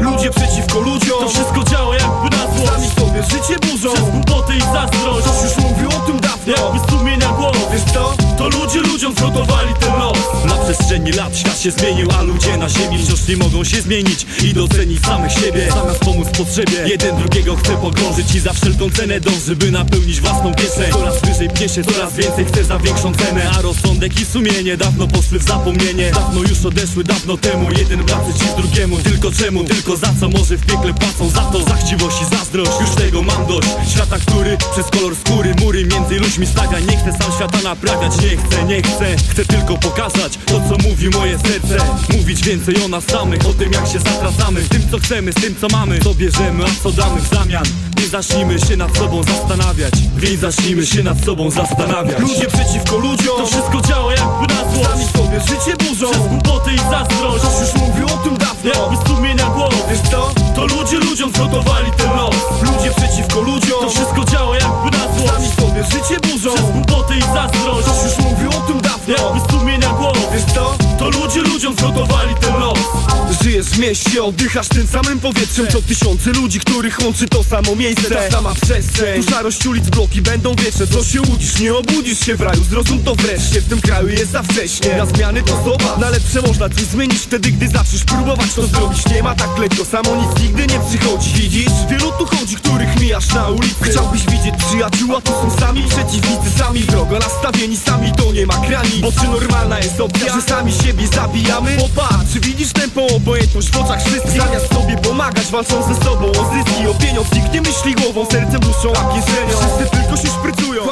Ludzie przeciwko ludziom. To wszystko działa jakby na złość. Sami sobie życie burzą. Przez głupoty i zazdrość. Ktoś już mówił o tym dawno. Jakby sumienia głos. Wiesz co? To ludzie ludziom los Na przestrzeni lat. Świat się zmienił A ludzie na ziemi wciąż nie mogą się zmienić I docenić samych siebie. Zamiast pomóc potrzebie Jeden drugiego chce pogrążyć I za wszelką cenę dąży By napełnić własną kieszeń. Coraz wyżej pnie się, coraz więcej chce za większą cenę A rozsądek i sumienie Dawno poszły w zapomnienie. Dawno już odeszły, dawno temu Jeden brat przeciw drugiemu. Tylko czemu, tylko za co? Może w piekle płacą Za to, za chciwość i zazdrość Już tego mam dość. Świata, który przez kolor między ludźmi stawia Nie chcę sam świata naprawiać. Nie chcę, nie chcę Chcę tylko pokazać to, co mówi moje serce. Mówić więcej o nas samych O tym, jak się zatracamy. Z tym, co chcemy, z tym, co mamy Co bierzemy, a co damy w zamian. Nie zacznijmy się nad sobą zastanawiać. Więc zacznijmy się nad sobą zastanawiać. Ludzie przeciwko ludziom. To wszystko działa jakby na Sami złość sobie życie burzą. Przez głupoty i zazdrość życie burzą. Przez głupoty i zazdrość. Ktoś już mówił o tym dawno. Jakby sumienia głos. Wiesz co? To ludzie ludziom zgotowali ten los. Żyjesz w mieście, oddychasz tym samym powietrzem Co tysiące ludzi, których łączy to samo miejsce. Ta sama przestrzeń. Tu szarość ulic, bloki będą wiecze Co się łudzisz, nie obudzisz się w raju. Zrozum to wreszcie, w tym kraju jest za wcześnie. Na zmiany to zobacz, na lepsze można coś zmienić Wtedy, gdy zaczniesz próbować to zrobić. Nie ma tak lekko, samo nic nigdy nie przychodzi. Widzisz? Wielu tu chodzi, których mijasz na ulicy. Chciałbyś widzieć przyjaciół, a tu są sami przeciwnicy Sami wrogo nastawieni, sami to nie ma granic Bo czy normalna jest opcja, że sami siebie zabijamy? Popatrz, czy widzisz tempo, obojętność w oczach wszystkich. Zamiast sobie pomagać, walczą ze sobą o zyski, o pieniądz. Nikt nie myśli głową, sercem, duszą, a kieszenią. Wszyscy tylko się szprycują